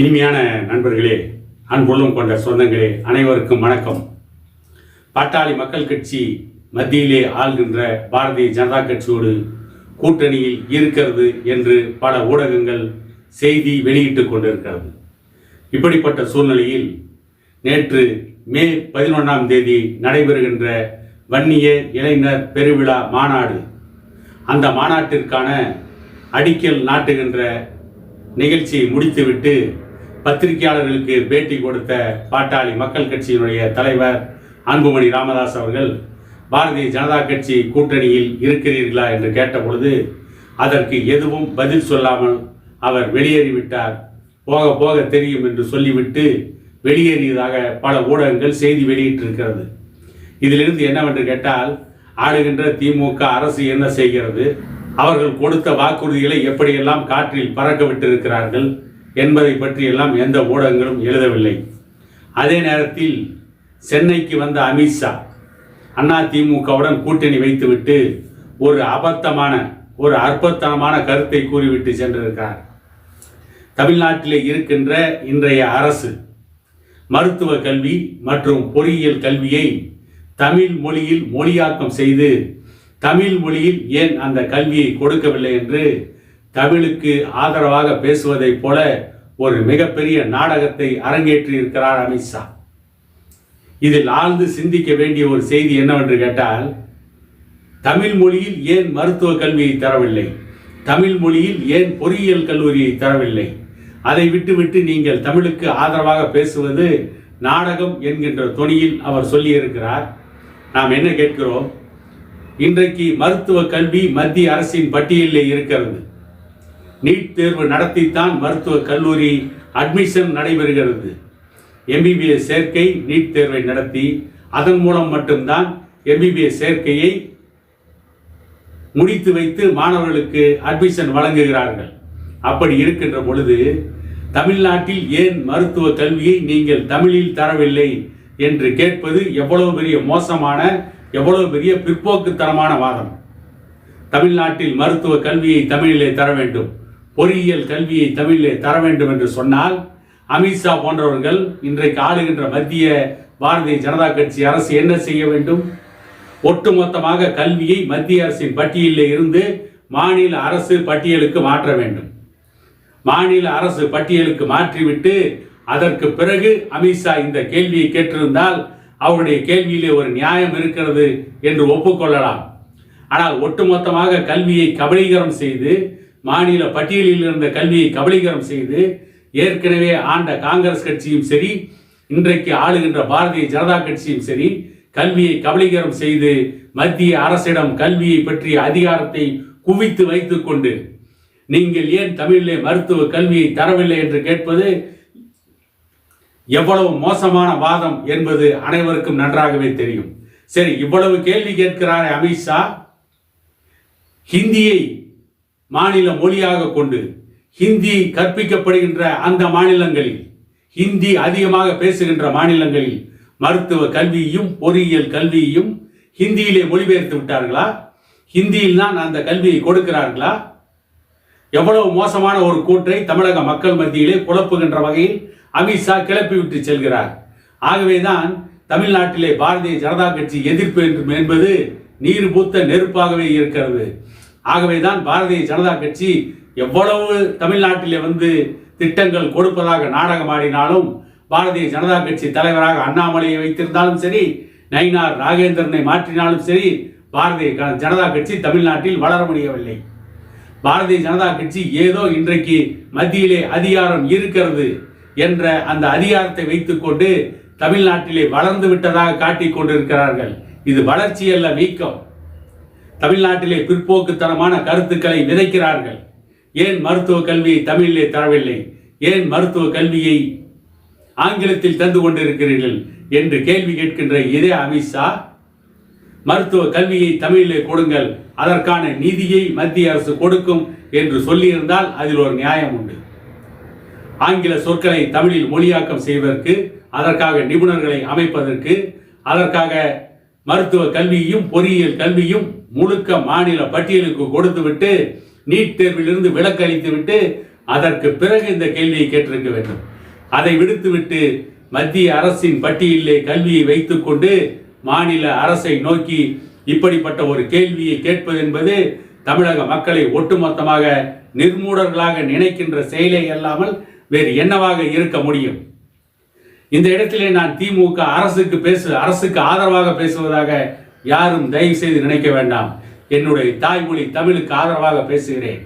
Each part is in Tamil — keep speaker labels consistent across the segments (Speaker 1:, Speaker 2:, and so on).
Speaker 1: இனிமையான நண்பர்களே அன்புள்ளம் கொண்ட சொந்தங்களே அனைவருக்கும் வணக்கம். பாட்டாளி மக்கள் கட்சி மத்தியிலே ஆள்கின்ற பாரதிய ஜனதா கட்சியோடு கூட்டணியில் இருக்கிறது என்று பல ஊடகங்கள் செய்தி வெளியிட்டு கொண்டிருக்கிறது. இப்படிப்பட்ட சூழ்நிலையில் நேற்று மே பதினொன்றாம் தேதி நடைபெறுகின்ற வன்னிய இளைஞர் பெருவிழா மாநாடு. அந்த மாநாட்டிற்கான அடிக்கல் நாட்டுகின்ற நிகழ்ச்சியை முடித்துவிட்டு பத்திரிகையாளர்களுக்கு பேட்டி கொடுத்த பாட்டாளி மக்கள் கட்சியினுடைய தலைவர் அன்புமணி ராமதாஸ் அவர்கள் பாரதிய ஜனதா கட்சி கூட்டணியில் இருக்கிறீர்களா? என்று கேட்டபொழுது அதற்கு எதுவும் பதில் சொல்லாமல் அவர் வெளியேறிவிட்டார். போக போக தெரியும் என்று சொல்லிவிட்டு வெளியேறியதாக பல ஊடகங்கள் செய்தி வெளியிட்டிருக்கிறது. இதிலிருந்து என்னவென்று கேட்டால் ஆளுகின்ற திமுக அரசு என்ன செய்கிறது? அவர்கள் கொடுத்த வாக்குறுதிகளை எப்படியெல்லாம் காற்றில் பறக்க விட்டிருக்கிறார்கள் என்பதை பற்றியெல்லாம் எந்த ஊடகங்களும் எழுதவில்லை. அதே நேரத்தில் சென்னைக்கு வந்த அமித்ஷா அண்ணா திமுகவுடன் கூட்டணி வைத்துவிட்டு ஒரு அபத்தமான ஒரு அற்பத்தனமான கருத்தை கூறிவிட்டு சென்றிருக்கிறார். தமிழ்நாட்டில் இருக்கின்ற இன்றைய அரசு மருத்துவ கல்வி மற்றும் பொறியியல் கல்வியை தமிழ் மொழியில் மொழியாக்கம் செய்து தமிழ் மொழியில் ஏன் அந்த கல்வியை கொடுக்கவில்லை என்று தமிழுக்கு ஆதரவாக பேசுவதைப் போல ஒரு மிகப்பெரிய நாடகத்தை அரங்கேற்றி இருக்கிறார் அமித்ஷா இதில் ஆழ்ந்து சிந்திக்க வேண்டிய ஒரு செய்தி என்னவென்று கேட்டால் தமிழ் மொழியில் ஏன் மருத்துவ கல்வியை தரவில்லை? தமிழ் மொழியில் ஏன் பொறியியல் கல்லூரியை தரவில்லை? அதை விட்டுவிட்டு நீங்கள் தமிழுக்கு ஆதரவாக பேசுவது நாடகம் என்கின்ற தொனியில் அவர் சொல்லியிருக்கிறார். நாம் என்ன கேட்கிறோம்? இன்றைக்கு மருத்துவ கல்வி மத்திய அரசின் பட்டியலில் இருக்கிறது. நீட் தேர்வு நடத்தித்தான் மருத்துவ கல்லூரி அட்மிஷன் நடைபெறுகிறது. எம்பிபிஎஸ் சேர்க்கை நீட் தேர்வை நடத்தி அதன் மூலம் மட்டும்தான் எம்பிபிஎஸ் சேர்க்கையை முடித்து வைத்து மாணவர்களுக்கு அட்மிஷன் வழங்குகிறார்கள். அப்படி இருக்கின்ற பொழுது தமிழ்நாட்டில் ஏன் மருத்துவ கல்வியை நீங்கள் தமிழில் தரவில்லை என்று கேட்பது எவ்வளவு பெரிய மோசமான எவ்வளவு பெரிய பிற்போக்குத்தனமான வாதம். தமிழ்நாட்டில் மருத்துவ கல்வியை தமிழிலே தர வேண்டும். பொறியியல் கல்வியை தமிழிலே தர வேண்டும் என்று சொன்னால் அமித்ஷா போன்றவர்கள் இன்றைக்கு ஆளுகின்ற மத்திய பாரதிய ஜனதா கட்சி அரசு என்ன செய்ய வேண்டும்? ஒட்டுமொத்தமாக கல்வியை மத்திய அரசின் பட்டியலில் இருந்து மாநில அரசு பட்டியலுக்கு மாற்ற வேண்டும். மாநில அரசு பட்டியலுக்கு மாற்றிவிட்டு அதற்கு பிறகு அமித்ஷா இந்த கேள்வியை கேட்டிருந்தால் அவருடைய கேள்வியிலே ஒரு நியாயம் இருக்கிறது என்று ஒப்புக்கொள்ளலாம். ஆனால் ஒட்டுமொத்தமாக கல்வியை கபலீகரம் செய்து மாநில பட்டியலில் இருந்த கல்வியை கபலீகரம் செய்து ஏற்கனவே ஆண்ட காங்கிரஸ் கட்சியும் சரி இன்றைக்கு ஆளுகின்ற பாரதிய ஜனதா கட்சியும் சரி கல்வியை கபலீகரம் செய்து மத்திய அரசிடம் கல்வியை பற்றிய அதிகாரத்தை குவித்து வைத்துக்கொண்டு நீங்கள் ஏன் தமிழிலே மருத்துவ கல்வியை தரவில்லை என்று கேட்பது எவ்வளவு மோசமான வாதம் என்பது அனைவருக்கும் நன்றாகவே தெரியும். சரி இவ்வளவு கேள்வி கேட்கிறாரே அமித்ஷா. ஹிந்தியை மாநில மொழியாக கொண்டு ஹிந்தி கற்பிக்கப்படுகின்ற அந்த மாநிலங்களில் ஹிந்தி அதிகமாக பேசுகின்ற மாநிலங்களில் மருத்துவ கல்வியையும் பொறியியல் கல்வியையும் ஹிந்தியிலே மொழிபெயர்த்து விட்டார்களா? ஹிந்தியில் தான் அந்த கல்வியை கொடுக்கிறார்களா? எவ்வளவு மோசமான ஒரு கூற்றை தமிழக மக்கள் மத்தியிலே குழப்புகின்ற வகையில் அமித்ஷா கிளப்பிவிட்டு செல்கிறார். ஆகவேதான் தமிழ்நாட்டிலே பாரதிய ஜனதா கட்சி எதிர்ப்பு என்று என்பது நீர் பூத்த நெருப்பாகவே இருக்கிறது. ஆகவேதான் பாரதிய ஜனதா கட்சி எவ்வளவு தமிழ்நாட்டிலே வந்து திட்டங்கள் கொடுப்பதாக நாடகமாடினாலும் பாரதிய ஜனதா கட்சி தலைவராக அண்ணாமலையை வைத்திருந்தாலும் சரி நயினார் ராகேந்திரனை மாற்றினாலும் சரி பாரதிய க- ஜனதா கட்சி தமிழ்நாட்டில் வளர முடியவில்லை. பாரதிய ஜனதா கட்சி ஏதோ இன்றைக்கு மத்தியிலே அதிகாரம் இருக்கிறது என்ற அந்த அதிகாரத்தை வைத்துக்கொண்டு தமிழ்நாட்டிலே வளர்ந்து விட்டதாக காட்டிக் கொண்டிருக்கிறார்கள். இது வளர்ச்சி அல்ல வீக்கம் தமிழ்நாட்டிலே பிற்போக்குத்தனமான கருத்துக்களை விதைக்கிறார்கள் ஏன் மருத்துவ கல்வியை தமிழிலே தரவில்லை? ஏன் மருத்துவ கல்வியை ஆங்கிலத்தில் தந்து கொண்டிருக்கிறீர்கள் என்று கேள்வி கேட்கின்ற இதே அமித்ஷா மருத்துவ கல்வியை தமிழிலே கொடுங்கள் அதற்கான நிதியை மத்திய அரசு கொடுக்கும் என்று சொல்லியிருந்தால் அதில் ஒரு நியாயம் உண்டு. ஆங்கில சொற்களை தமிழில் மொழியாக்கம் செய்வதற்கு அதற்காக நிபுணர்களை அமைப்பதற்கு அதற்காக மருத்துவ கல்வியும் பொறியியல் கல்வியும் முழுக்க மாநில பட்டியலுக்கு கொடுத்துவிட்டு நீட் தேர்விலிருந்து விலக்கு அளித்துவிட்டு அதற்கு பிறகு இந்த கேள்வியை கேட்டிருக்க வேண்டும். அதை விடுத்துவிட்டு மத்திய அரசின் பட்டியலிலே கல்வியை வைத்துக்கொண்டு மாநில அரசை நோக்கி இப்படிப்பட்ட ஒரு கேள்வியை கேட்பது என்பது தமிழக மக்களை ஒட்டுமொத்தமாக நிர்மூடர்களாக நினைக்கின்ற செயலே அல்லாமல் வேறு என்னவாக இருக்க முடியும்? இந்த இடத்திலே நான் திமுக அரசுக்கு பேசு அரசுக்கு ஆதரவாக பேசுவதாக யாரும் தயவு செய்து நினைக்க வேண்டாம். என்னுடைய தாய்மொழி தமிழுக்கு ஆதரவாக பேசுகிறேன்.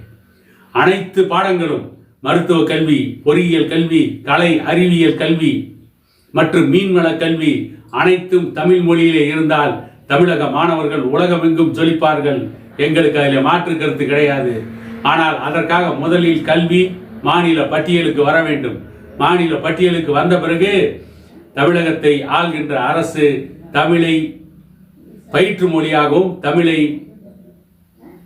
Speaker 1: அனைத்து பாடங்களும் மருத்துவ கல்வி பொறியியல் கல்வி கலை அறிவியல் கல்வி மற்றும் மீன்வள கல்வி அனைத்தும் தமிழ் மொழியிலே இருந்தால் தமிழக மாணவர்கள் உலகமெங்கும் ஜொலிப்பார்கள். எங்களுக்கு அதில் மாற்று கருத்து கிடையாது. ஆனால் அதற்காக முதலில் கல்வி மாநில பட்டியலுக்கு வர வேண்டும். மாநில பட்டியலுக்கு வந்த பிறகு தமிழகத்தை ஆள்கின்ற அரசு தமிழை பயிற்று மொழியாகவும் தமிழை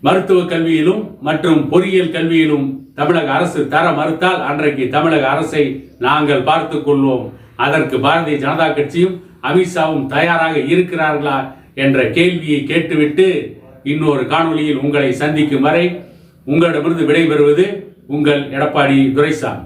Speaker 1: மருத்துவ கல்வியிலும் மற்றும் பொறியியல் கல்வியிலும் தமிழக அரசு தர மறுத்தால் அன்றைக்கு தமிழக அரசை நாங்கள் பார்த்து கொள்வோம். அதற்கு பாரதிய ஜனதா கட்சியும் அமித்ஷாவும் தயாராக இருக்கிறார்களா என்ற கேள்வியை கேட்டுவிட்டு இன்னொரு காணொளியில் உங்களை சந்திக்கும் வரை உங்களிடமிருந்து விடைபெறுவது உங்கள் எடப்பாடி துரைசாமி.